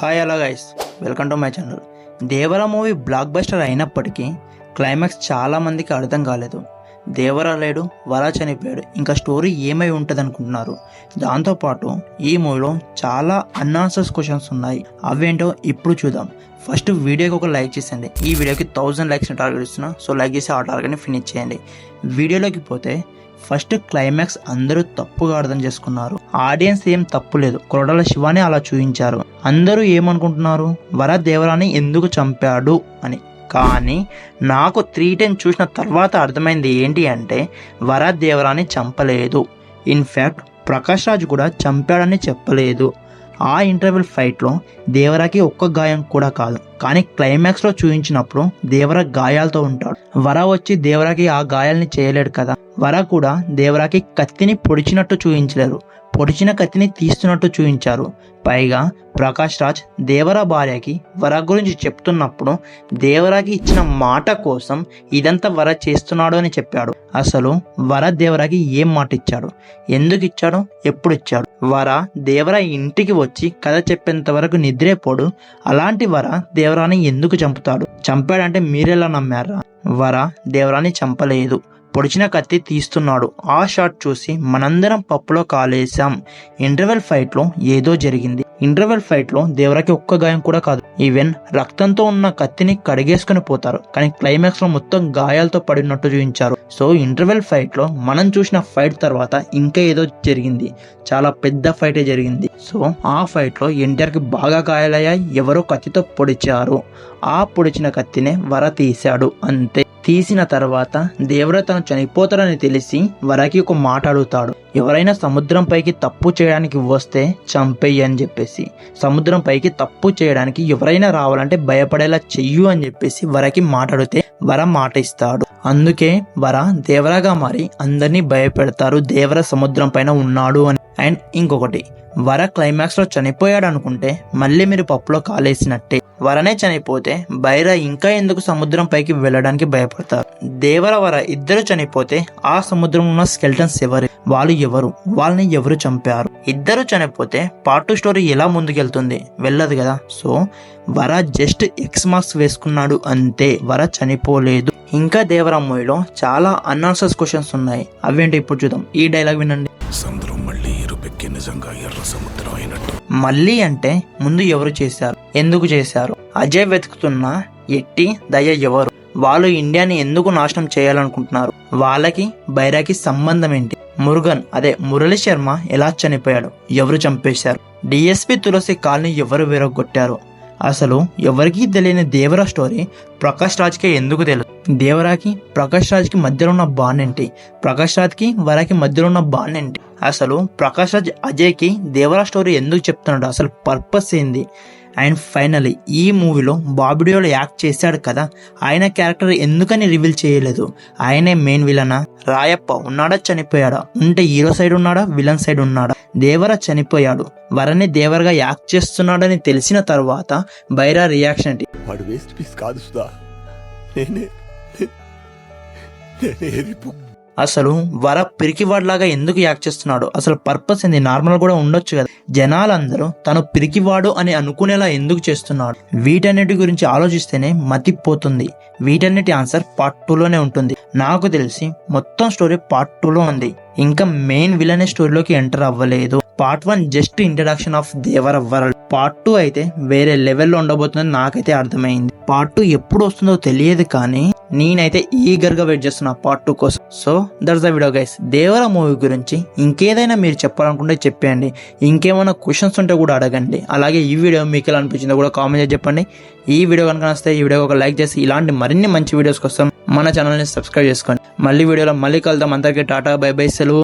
Hi అలా guys welcome to my channel Devara movie blockbuster అయినప్పటికీ climax చాలామందికి అర్థం కాలేదు. దేవర లేడు వర చనిపోయాడు. ఇంకా స్టోరీ ఏమై ఉంటుంది అనుకుంటున్నారు దాంతోపాటు ఈ మూవీలో చాలా అన్ఆన్సర్స్ క్వశ్చన్స్ ఉన్నాయి. అవేంటో ఇప్పుడు చూద్దాం. ఫస్ట్ వీడియోకి ఒక లైక్ చేసేయండి. ఈ వీడియోకి థౌజండ్ లైక్స్ని టార్గెట్ ఇస్తున్నా సో లైక్ చేసి ఆ టార్గెట్ని ఫినిష్ చేయండి. వీడియోలోకి పోతే ఫస్ట్ క్లైమాక్స్ అందరూ తప్పుగా అర్థం చేసుకున్నారు. ఆడియన్స్ ఏం తప్పు లేదు. కొరడాల శివాని అలా చూపించారు అందరూ ఏమనుకుంటున్నారు? వర దేవరాని ఎందుకు చంపాడు అని. కానీ నాకు త్రీ టైం చూసిన తర్వాత అర్థమైంది ఏంటి అంటే వర దేవరాని చంపలేదు ఇన్ఫ్యాక్ట్ ప్రకాష్ రాజ్ కూడా చంపాడని చెప్పలేదు. ఆ ఇంటర్వెల్ ఫైట్లో దేవరాకి ఒక్క గాయం కూడా కాదు. కానీ క్లైమాక్స్లో చూపించినప్పుడు దేవర గాయాలతో ఉంటాడు. వర వచ్చి దేవరాకి ఆ గాయాల్ని చేయలేడు కదా. వర కూడా దేవరాకి కత్తిని పొడిచినట్టు చూపించలేరు. పొడిచిన కత్తిని తీస్తున్నట్టు చూపించారు పైగా ప్రకాష్ రాజ్ దేవర భార్యకి వర గురించి చెప్తున్నప్పుడు దేవరాకి ఇచ్చిన మాట కోసం ఇదంతా వర చేస్తున్నాడు అని చెప్పాడు. అసలు వర దేవరాకి ఏం మాట ఇచ్చాడు? ఎందుకు ఇచ్చాడు? ఎప్పుడు ఇచ్చాడు? వర దేవర ఇంటికి వచ్చి కథ చెప్పేంత వరకు నిద్రేపోడు అలాంటి వర దేవరాని ఎందుకు చంపుతాడు? చంపాడంటే మీరెలా నమ్మారా? వర దేవరాని చంపలేదు. పొడిచిన కత్తి తీస్తున్నాడు. ఆ షాట్ చూసి మనందరం పప్పులో కాలేసాం ఇంటర్వెల్ ఫైట్లో ఏదో జరిగింది. ఇంటర్వెల్ ఫైట్లో దేవరాకి ఒక్క గాయం కూడా కాదు. ఈవెన్ రక్తంతో ఉన్న కత్తిని కడిగేసుకుని పోతారు. కానీ క్లైమాక్స్లో మొత్తం గాయాలతో పడినట్టు చూపించారు. సో ఇంటర్వెల్ ఫైట్లో మనం చూసిన ఫైట్ తర్వాత ఇంకా ఏదో జరిగింది. చాలా పెద్ద ఫైటే జరిగింది. సో ఆ ఫైట్లో ఎన్టీఆర్కి బాగా గాయాలయ్యాయి. ఎవరో కత్తితో పొడిచారు. ఆ పొడిచిన కత్తినే వర తీశాడు. అంతే. తీసిన తర్వాత దేవర తను చనిపోతాడని తెలిసి వరకి ఒక మాట అడుగుతాడు. ఎవరైనా సముద్రం పైకి తప్పు చేయడానికి వస్తే చంపేయి అని చెప్పేసి సముద్రం పైకి తప్పు చేయడానికి ఎవరైనా రావాలంటే భయపడేలా చెయ్యు అని చెప్పేసి వరకి మాట్లాడితే వర మాట ఇస్తాడు. అందుకే వర దేవరగా మారి అందరినీ భయపెడతారు. దేవర సముద్రం పైన ఉన్నాడు అని. అండ్ ఇంకొకటి వర క్లైమాక్స్లో చనిపోయాడు అనుకుంటే మళ్ళీ మీరు పప్పులో కాలేసినట్టే. వరనే చనిపోతే బైర ఇంకా ఎందుకు సముద్రం పైకి వెళ్ళడానికి భయపడతారు? దేవర వర ఇద్దరు చనిపోతే ఆ సముద్రం ఉన్న స్కెల్టన్స్ ఎవరు? వాళ్ళు ఎవరు? వాళ్ళని ఎవరు చంపారు? ఇద్దరు చనిపోతే పార్ట్ టూ స్టోరీ ఎలా ముందుకెళ్తుంది? వెళ్ళదు కదా. సో వర జస్ట్ ఎక్స్ మార్క్స్ వేసుకున్నాడు అంతే. వర చనిపోలేదు. ఇంకా దేవర మూవీలో చాలా అన్ఆన్సర్స్ క్వశ్చన్స్ ఉన్నాయి. అవేంటి ఇప్పుడు చూద్దాం. ఈ డైలాగ్ వినండి. సముద్రం మళ్ళీ నిజంగా ఎర్ర సముద్రం మళ్ళీ అంటే ముందు ఎవరు చేశారు? ఎందుకు చేశారు? అజయ్ వెతుకుతున్న ఎట్టి దయ ఎవరు? వాళ్ళు ఇండియాని ఎందుకు నాశనం చేయాలనుకుంటున్నారు? వాళ్ళకి బైరాకి సంబంధం ఏంటి? మురుగన్ అదే మురళి శర్మ ఎలా చనిపోయాడు? ఎవరు చంపేశారు? డిఎస్పి తులసి కాల్ని ఎవరు విరగొట్టారు? అసలు ఎవరికీ తెలియని దేవరా స్టోరీ ప్రకాష్ రాజ్కే ఎందుకు తెలుసు దేవరాకి ప్రకాష్ రాజ్కి మధ్యలో ఉన్న బాండ్ ఏంటి ప్రకాష్ రాజ్కి వరాకి మధ్యలో ఉన్న బాండ్ ఏంటి అసలు ప్రకాష్ రాజ్ అజయ్కి దేవరా స్టోరీ ఎందుకు చెప్తున్నాడు? అసలు పర్పస్ ఏంది? అండ్ ఫైనలీ ఈ మూవీలో బాబిడియోలో యాక్ట్ చేశాడు కదా? ఆయన క్యారెక్టర్ ఎందుకని రివీల్ చేయలేదు? ఆయనే మెయిన్ విలనా? రాయప్ప ఉన్నాడా? చనిపోయాడా? ఉంటే హీరో సైడ్ ఉన్నాడా? విలన్ సైడ్ ఉన్నాడా? దేవర చనిపోయాడు. వరని దేవరగా యాక్ట్ చేస్తున్నాడని తెలిసిన తర్వాత బైరా రియాక్షన్ ఏంటి? వాడు వేస్ట్ పీస్ కాదు సుధా. నేనే అసలు వర పిరికివాడిలాగా ఎందుకు యాక్ట్ చేస్తున్నాడు అసలు పర్పస్ ఏంది? నార్మల్ కూడా ఉండొచ్చు కదా. జనాలందరూ తను పిరికివాడు అని అనుకునేలా ఎందుకు చేస్తున్నాడు? వీటన్నిటి గురించి ఆలోచిస్తేనే మతిపోతుంది. వీటన్నిటి ఆన్సర్ పార్ట్ టూలోనే ఉంటుంది. నాకు తెలిసి మొత్తం స్టోరీ పార్ట్ టూలో ఉంది. ఇంకా మెయిన్ విలనే స్టోరీలోకి ఎంటర్ అవ్వలేదు. Part one just introduction of Devara world part two అయితే వేరే లెవెల్లో ఉండబోతుందని నాకైతే అర్థమైంది. పార్ట్ టూ ఎప్పుడు వస్తుందో తెలియదు కానీ నేనైతే ఈగర్గా వెయిట్ చేస్తున్నా పార్ట్ టూ కోసం. So that's the video guys. Devara movie గురించి ఇంకేదైనా మీరు చెప్పాలనుకుంటే చెప్పండి ఇంకేమైనా క్వశ్చన్స్ ఉంటే కూడా అడగండి. అలాగే ఈ వీడియో మీకు ఎలా అనిపించిందో కూడా కామెంట్ చేసి చెప్పండి. ఈ వీడియో కనుక నచ్చితే ఈ వీడియో ఒక లైక్ చేసి ఇలాంటి మరిన్ని మంచి వీడియోస్ కోసం మన ఛానల్ని సబ్స్క్రైబ్ చేసుకోండి. మళ్ళీ వీడియోలో మళ్ళీ కలుద్దాం. అందరికీ టాటా బై బై. సెలవు.